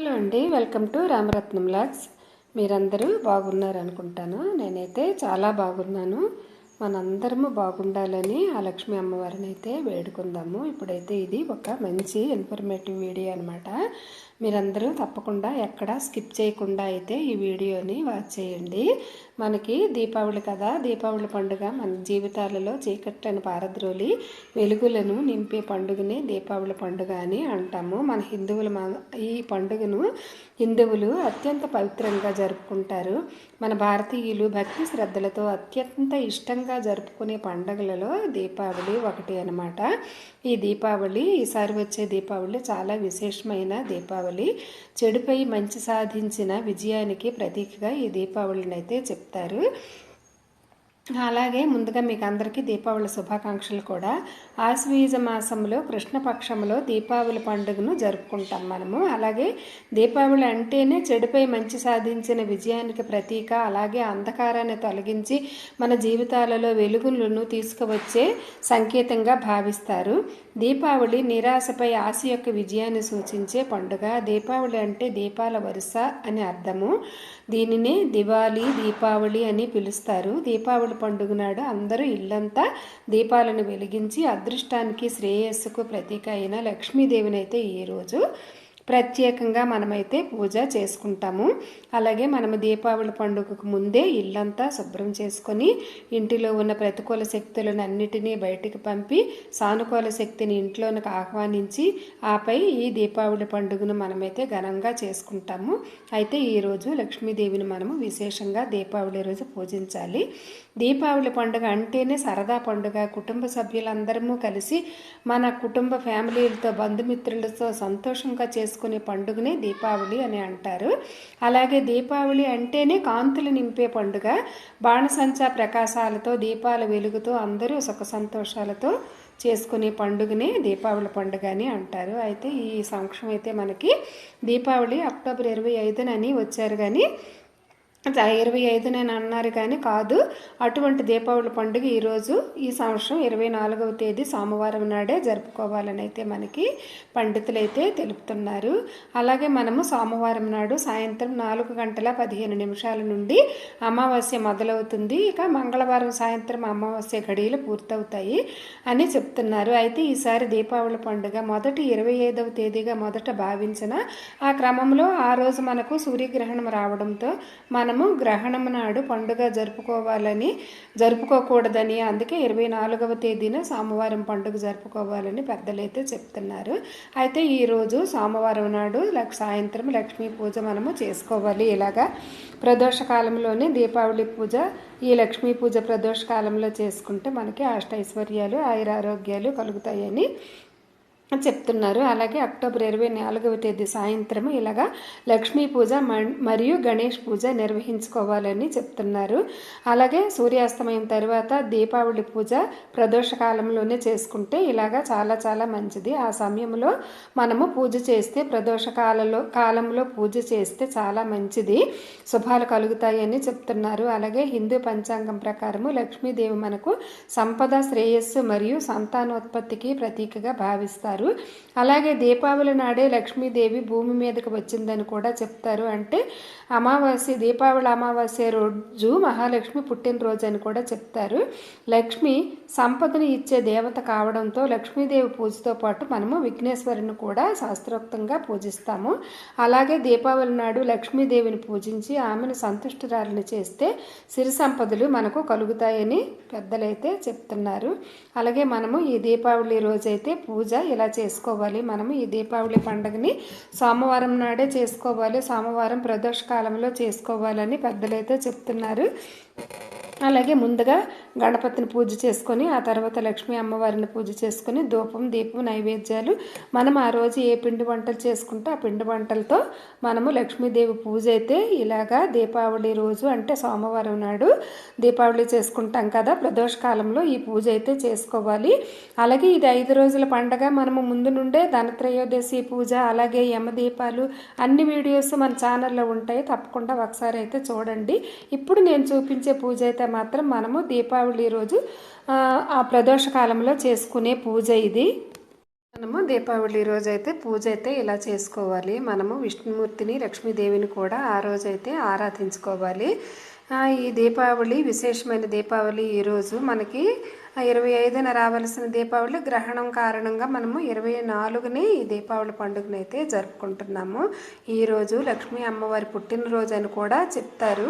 Hello అండి welcome to Ramaratnam logs మీరందరూ బాగున్నారు అనుకుంటాను నేనైతే చాలా బాగున్నాను. మనందరము బాగుండాలని ఆ లక్ష్మీ అమ్మవారిని అయితే వేడుకుందాము. ఇప్పుడైతే ఇది ఒక మంచి ఇన్ఫర్మేటివ్ వీడియో అనమాట మీరందరూ తప్పకుండా ఎక్కడ స్కిప్ చేయకుండా అయితే ఈ వీడియోని వాచ్ చేయండి. మనకి దీపావళి కదా దీపావళి పండుగ మన జీవితాలలో చీకట్లను పారద్రోలి వెలుగులను నింపే పండుగని దీపావళి పండుగ అని అంటాము. మన హిందువులు ఈ పండుగను హిందువులు అత్యంత పవిత్రంగా జరుపుకుంటారు. మన భారతీయులు భక్తి శ్రద్ధలతో అత్యంత ఇష్టంగా జరుపుకునే పండుగలలో దీపావళి ఒకటి అనమాట ఈ దీపావళి ఈసారి వచ్చే దీపావళి చాలా విశేషమైన దీపావళి. చెడుపై మంచి సాధించిన విజయానికి ప్రతీకగా ఈ దీపావళిని అయితే చెప్తారు చేస్తారు అలాగే ముందుగా మీకు అందరికీ దీపావళి శుభాకాంక్షలు కూడా. ఆశ్వీజ మాసంలో కృష్ణపక్షంలో దీపావళి పండుగను జరుపుకుంటాం మనము. అలాగే దీపావళి అంటేనే చెడుపై మంచి సాధించిన విజయానికి ప్రతీక. అలాగే అంధకారాన్ని తొలగించి మన జీవితాలలో వెలుగులను తీసుకువచ్చే సంకేతంగా భావిస్తారు. దీపావళి నిరాశపై ఆశ యొక్క విజయాన్ని సూచించే పండుగ. దీపావళి అంటే దీపాల వరుస అని అర్థము. దీనినే దివాళీ దీపావళి అని పిలుస్తారు. దీపావళి పండుగ నాడు అందరూ ఇల్లంతా దీపాలను వెలిగించి అదృష్టానికి శ్రేయస్సుకు ప్రతీక అయిన లక్ష్మీదేవిని అయితే ఈరోజు ప్రత్యేకంగా మనమైతే పూజ చేసుకుంటాము. అలాగే మనము దీపావళి పండుగకు ముందే ఇల్లంతా శుభ్రం చేసుకొని ఇంటిలో ఉన్న ప్రతికూల శక్తులను అన్నిటినీ బయటికి పంపి సానుకూల శక్తిని ఇంట్లోనికి ఆహ్వానించి ఆపై ఈ దీపావళి పండుగను మనమైతే ఘనంగా చేసుకుంటాము. అయితే ఈరోజు లక్ష్మీదేవిని మనము విశేషంగా దీపావళి రోజు పూజించాలి. దీపావళి పండుగ అంటేనే సరదా పండుగ. కుటుంబ సభ్యులందరము కలిసి మన కుటుంబ ఫ్యామిలీలతో బంధుమిత్రులతో సంతోషంగా చేసుకునే పండుగనే దీపావళి అని అంటారు. అలాగే దీపావళి అంటేనే కాంతులు నింపే పండుగ. బాణసంచా ప్రకాశాలతో దీపాల వెలుగుతో అందరూ సుఖ సంతోషాలతో చేసుకునే పండుగనే దీపావళి పండుగ అని అంటారు. అయితే ఈ సంవత్సరం అయితే మనకి దీపావళి అక్టోబర్ ఇరవై ఐదునని వచ్చారు. కానీ ఇరవై ఐదునని అన్నారు కానీ కాదు. అటువంటి దీపావళి పండుగ ఈరోజు ఈ సంవత్సరం ఇరవై నాలుగవ తేదీ సోమవారం నాడే జరుపుకోవాలని అయితే మనకి పండితులైతే తెలుపుతున్నారు. అలాగే మనము సోమవారం నాడు సాయంత్రం నాలుగు గంటల పదిహేను నిమిషాల నుండి అమావాస్య మొదలవుతుంది. ఇక మంగళవారం సాయంత్రం అమావాస్య గడియలు పూర్తవుతాయి అని చెప్తున్నారు. అయితే ఈసారి దీపావళి పండుగ మొదటి ఇరవై ఐదవ తేదీగా మొదట భావించిన ఆ క్రమంలో ఆ రోజు మనకు సూర్యగ్రహణం రావడంతో మన మనము గ్రహణం నాడు పండుగ జరుపుకోవాలని జరుపుకోకూడదని. అందుకే ఇరవై నాలుగవ తేదీన సోమవారం పండుగ జరుపుకోవాలని పెద్దలైతే చెప్తున్నారు. అయితే ఈరోజు సోమవారం నాడు సాయంత్రం లక్ష్మీ పూజ మనము చేసుకోవాలి. ఇలాగా ప్రదోష కాలంలోనే దీపావళి పూజ ఈ లక్ష్మీ పూజ ప్రదోష కాలంలో చేసుకుంటే మనకి అష్టైశ్వర్యాలు ఆయురారోగ్యాలు కలుగుతాయని చెప్తున్నారు. అలాగే అక్టోబర్ ఇరవై నాలుగవ తేదీ సాయంత్రం ఇలాగా లక్ష్మీ పూజ మరియు గణేష్ పూజ నిర్వహించుకోవాలని చెప్తున్నారు. అలాగే సూర్యాస్తమయం తర్వాత దీపావళి పూజ ప్రదోష కాలంలోనే చేసుకుంటే ఇలాగా చాలా చాలా మంచిది. ఆ సమయంలో మనము పూజ చేస్తే ప్రదోష కాలంలో కాలంలో పూజ చేస్తే చాలా మంచిది. శుభాలు కలుగుతాయని చెప్తున్నారు. అలాగే హిందూ పంచాంగం ప్రకారము లక్ష్మీదేవి మనకు సంపద శ్రేయస్సు మరియు సంతానోత్పత్తికి ప్రతీకగా భావిస్తారు. చెప్తారు. అలాగే దీపావళి నాడే లక్ష్మీదేవి భూమి మీదకి వచ్చిందని కూడా చెప్తారు. అంటే అమావాస్య దీపావళి అమావాస్య రోజు మహాలక్ష్మి పుట్టినరోజు అని కూడా చెప్తారు. లక్ష్మి సంపదను ఇచ్చే దేవత కావడంతో లక్ష్మీదేవి పూజతో పాటు మనము విఘ్నేశ్వరుని కూడా శాస్త్రోక్తంగా పూజిస్తాము. అలాగే దీపావళి నాడు లక్ష్మీదేవిని పూజించి ఆమెను సంతుష్టురాలని చేస్తే సిరి సంపదలు మనకు కలుగుతాయని పెద్దలైతే చెప్తున్నారు. అలాగే మనము ఈ దీపావళి రోజైతే పూజ ఇలా చేసుకోవాలి? మనము ఈ దీపావళి పండుగని సోమవారం నాడే చేసుకోవాలి సోమవారం ప్రదోష కాలంలో చేసుకోవాలని పెద్దలైతే చెప్తున్నారు. అలాగే ముందుగా గణపతిని పూజ చేసుకొని ఆ తర్వాత లక్ష్మీ అమ్మవారిని పూజ చేసుకొని ధూపం దీపం నైవేద్యాలు మనం ఆ రోజు ఏ పిండి వంటలు చేసుకుంటే ఆ పిండి వంటలతో మనము లక్ష్మీదేవి పూజ అయితే ఇలాగా దీపావళి రోజు అంటే సోమవారం నాడు దీపావళి చేసుకుంటాం కదా. ప్రదోష కాలంలో ఈ పూజ అయితే చేసుకోవాలి. అలాగే ఇది ఐదు రోజుల పండగ. మనము ముందు నుండే ధనత్రయోదశి పూజ అలాగే యమదీపాలు అన్ని వీడియోస్ మన ఛానల్లో ఉంటాయి. తప్పకుండా ఒకసారి అయితే చూడండి. ఇప్పుడు నేను చూపించే పూజ అయితే మాత్రం మనము దీపావళి రోజు ఆ ప్రదోష కాలంలో చేసుకునే పూజ ఇది. మనము దీపావళి రోజు అయితే పూజ అయితే ఇలా చేసుకోవాలి. మనము విష్ణుమూర్తిని లక్ష్మీదేవిని కూడా ఆ రోజైతే ఆరాధించుకోవాలి. ఈ దీపావళి విశేషమైన దీపావళి ఈరోజు మనకి ఇరవై ఐదున రావాల్సిన దీపావళి గ్రహణం కారణంగా మనము ఇరవై నాలుగుని ఈ దీపావళి పండుగను అయితే జరుపుకుంటున్నాము ఈరోజు లక్ష్మీ అమ్మవారి పుట్టినరోజు అని కూడా చెప్తారు.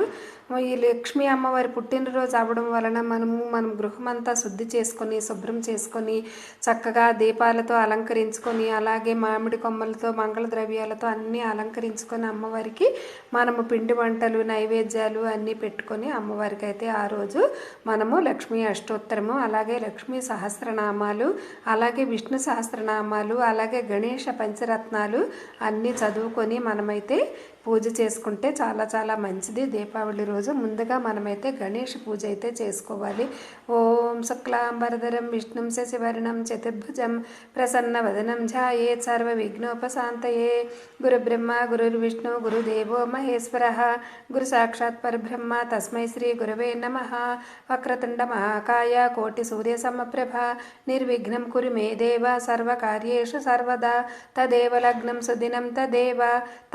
ఈ లక్ష్మీ అమ్మవారి పుట్టినరోజు అవ్వడం వలన మనము మనం గృహమంతా శుద్ధి చేసుకొని శుభ్రం చేసుకొని చక్కగా దీపాలతో అలంకరించుకొని అలాగే మామిడి కొమ్మలతో మంగళ ద్రవ్యాలతో అన్నీ అలంకరించుకొని అమ్మవారికి మనము పిండి వంటలు నైవేద్యాలు అన్నీ పెట్టుకొని అమ్మవారికి అయితే ఆ రోజు మనము లక్ష్మీ అష్టోత్తరము అలాగే లక్ష్మీ సహస్రనామాలు అలాగే విష్ణు సహస్రనామాలు అలాగే గణేష పంచరత్నాలు అన్నీ చదువుకొని మనమైతే పూజ చేసుకుంటే చాలా చాలా మంచిది. దీపావళి రోజు ముందుగా మనమైతే గణేష్ పూజ అయితే చేసుకోవాలి. ఓం శుక్లాంబరధరం విష్ణుం శశివర్ణం చతుర్భుజం ప్రసన్న వదనం ఝాయే సర్వ విఘ్నోపశాంతయే గురుబ్రహ్మ గురుర్విష్ణు గురుదేవో మహేశ్వర గురు సాక్షాత్ పరబ్రహ్మ తస్మై శ్రీ గురవే నమ. వక్రతుండ మహాకాయ కోటి సూర్య సమప్రభ నిర్విఘ్నం కురు మే దేవ సర్వకార్యేషు సర్వదా. తదేవ లగ్నం సుదినం తదేవ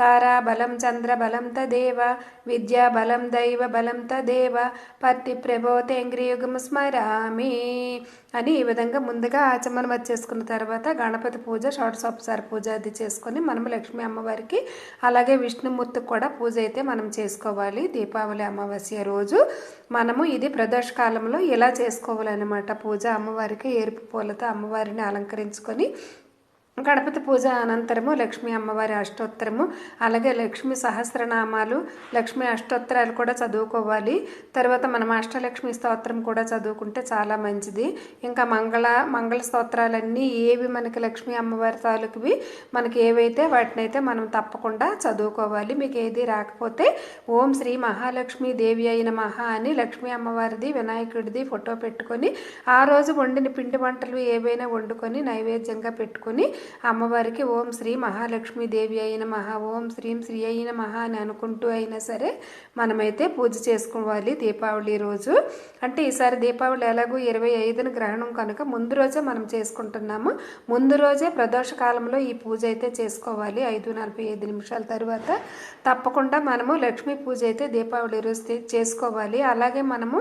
తారాబలం చంద్రబలం తదేవ విద్యాబలం దైవబలం తదేవ పత్తి ప్రభోతేంగ్రియుగము స్మరామి అని ఈ విధంగా ముందుగా ఆచమనం వచ్చేసుకున్న తర్వాత గణపతి పూజ షోడశోపచార పూజ అది చేసుకొని మనము లక్ష్మీ అమ్మవారికి అలాగే విష్ణుమూర్తికి కూడా పూజ అయితే మనం చేసుకోవాలి దీపావళి అమావాస్య రోజు. మనము ఇది ప్రదోష కాలంలో ఇలా చేసుకోవాలన్నమాట. పూజ అమ్మవారికి ఎరుపు పూలతో అమ్మవారిని అలంకరించుకొని గణపతి పూజ అనంతరము లక్ష్మీ అమ్మవారి అష్టోత్తరము అలాగే లక్ష్మి సహస్రనామాలు లక్ష్మీ అష్టోత్తరాలు కూడా చదువుకోవాలి. తర్వాత మనం అష్టలక్ష్మి స్తోత్రం కూడా చదువుకుంటే చాలా మంచిది. ఇంకా మంగళ మంగళ స్తోత్రాలన్నీ ఏవి మనకి లక్ష్మీ అమ్మవారి తాలూకువి మనకి ఏవైతే వాటినైతే మనం తప్పకుండా చదువుకోవాలి. మీకు ఏది రాకపోతే ఓం శ్రీ మహాలక్ష్మి దేవి అయిన మహా అని లక్ష్మీ అమ్మవారిది వినాయకుడిది ఫోటో పెట్టుకొని ఆ రోజు వండిన పిండి వంటలు ఏవైనా వండుకొని నైవేద్యంగా పెట్టుకొని అమ్మవారికి ఓం శ్రీ మహాలక్ష్మీదేవి అయిన మహా ఓం శ్రీం శ్రీ అయిన మహా అని అనుకుంటూ అయినా సరే మనమైతే పూజ చేసుకోవాలి దీపావళి రోజు. అంటే ఈసారి దీపావళి ఎలాగో ఇరవై ఐదున గ్రహణం కనుక ముందు రోజే మనం చేసుకుంటున్నాము. ముందు రోజే ప్రదోష కాలంలో ఈ పూజ అయితే చేసుకోవాలి ఐదు నలభై ఐదు నిమిషాల తర్వాత. తప్పకుండా మనము లక్ష్మీ పూజ అయితే దీపావళి రోజు చేసుకోవాలి. అలాగే మనము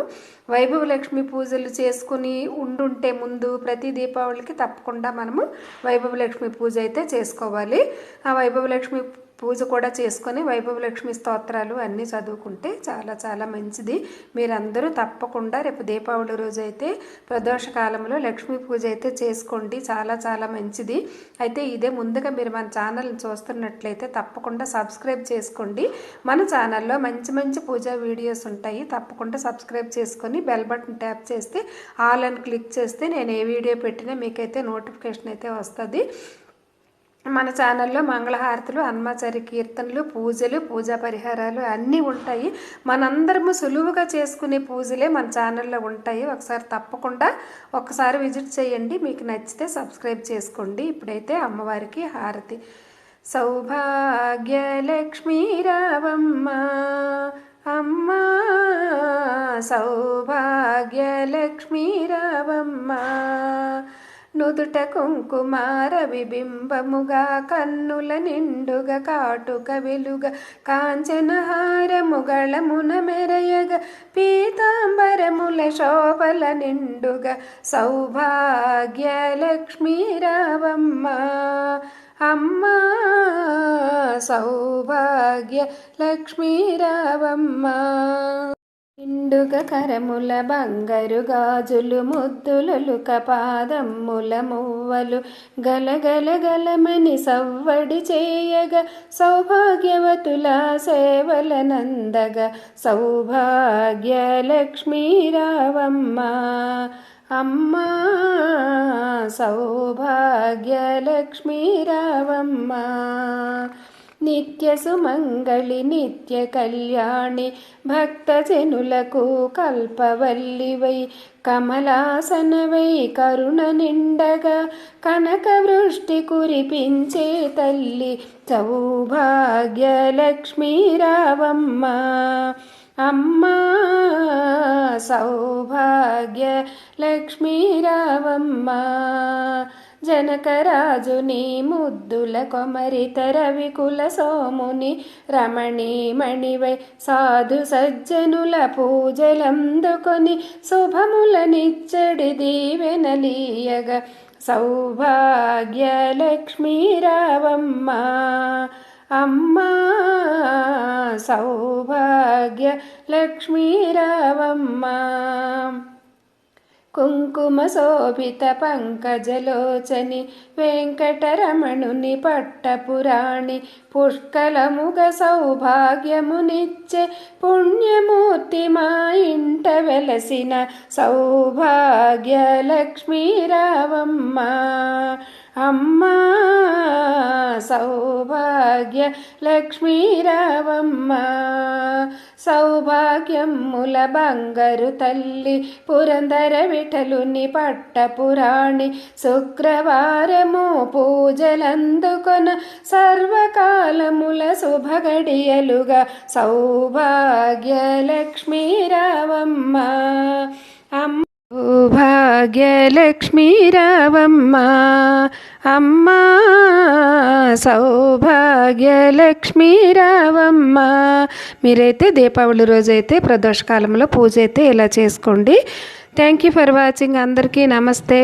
వైభవ లక్ష్మి పూజలు చేసుకుని ఉండుంటే ముందు ప్రతి దీపావళికి తప్పకుండా మనము వైభవ లక్ష్మి పూజ అయితే చేసుకోవాలి. ఆ వైభవ లక్ష్మి పూజ కూడా చేసుకొని వైభవలక్ష్మి స్తోత్రాలు అన్నీ చదువుకుంటే చాలా చాలా మంచిది. మీరందరూ తప్పకుండా రేపు దీపావళి రోజు అయితే ప్రదోష కాలంలో లక్ష్మీ పూజ అయితే చేసుకోండి. చాలా చాలా మంచిది. అయితే ఇదే ముందుగా మీరు మన ఛానల్ని చూస్తున్నట్లయితే తప్పకుండా సబ్స్క్రైబ్ చేసుకోండి. మన ఛానల్లో మంచి మంచి పూజా వీడియోస్ ఉంటాయి. తప్పకుండా సబ్స్క్రైబ్ చేసుకొని బెల్ బటన్ ట్యాప్ చేస్తే ఆల్ అని క్లిక్ చేస్తే నేను ఏ వీడియో పెట్టినా మీకైతే నోటిఫికేషన్ అయితే వస్తుంది. మన ఛానల్లో మంగళహారతులు హనుమాచారి కీర్తనలు పూజలు పూజా పరిహారాలు అన్నీ ఉంటాయి. మనందరము సులువుగా చేసుకునే పూజలే మన ఛానల్లో ఉంటాయి. ఒకసారి తప్పకుండా ఒకసారి విజిట్ చేయండి. మీకు నచ్చితే సబ్స్క్రైబ్ చేసుకోండి. ఇప్పుడైతే అమ్మవారికి హారతి. సౌభాగ్యలక్ష్మీరావమ్మ రావమ్మ అమ్మా రావమ్మ నుదుట కుంకుమార విబింబముగా కన్నుల నిండుగ కాటుక వెలుగ కాంచనహారముగళమున మెరయగ పీతాంబరముల శోభల నిండుగ సౌభాగ్య లక్ష్మీ రావమ్మ. అమ్మా సౌభాగ్య లక్ష్మీరావమ్మ నిండుగ కరముల బంగరు గాజులు ముద్దులలుక పాదమ్ముల మువ్వలు గలగల గలమని సవ్వడి చేయగ సౌభాగ్యవతుల సేవల నందగ సౌభాగ్య లక్ష్మీరావమ్మ అమ్మ సౌభాగ్య లక్ష్మీరావమ్మ నిత్య సుమంగళి నిత్య కళ్యాణి భక్తజనులకు కల్పవల్లివై కమలాసనవై కరుణ నిండగా కనక వృష్టి కురిపించే తల్లి సౌభాగ్య రావమ్మ అమ్మా సౌభాగ్య లక్ష్మీ రావమ్మ జనకరాజుని ముద్దుల కొమరితర వికుల సోముని రమణీమణివై సాధు సజ్జనుల పూజలందుకొని శుభములనిచ్చడి దీవెనలీయగా సౌభాగ్యలక్ష్మీ రావమ్మ. అమ్మా సౌభాగ్య లక్ష్మీ కుంకుమశోభిత పంకజలోచని వెంకటరమణుని పట్టపురాణి పుష్కలముగ సౌభాగ్యమునిచ్చే పుణ్యమూర్తి మా ఇంట వెలసిన సౌభాగ్యలక్ష్మీరావమ్మ. అమ్మా సౌభాగ్య లక్ష్మీరావమ్మ సౌభాగ్యముల బంగరు తల్లి పురందర విఠలుని పట్టపురాణి శుక్రవారము పూజలందుకొన సర్వకాలముల శుభగడియలుగా సౌభాగ్య అమ్మ సౌభాగ్యలక్ష్మీ రావమ్మ అమ్మా సౌభాగ్యలక్ష్మీ రావమ్మ మీరైతే దీపావళి రోజైతే ప్రదోషకాలంలో పూజ అయితే ఇలా చేసుకోండి. థ్యాంక్ యూ ఫర్ వాచింగ్ అందరికీ నమస్తే.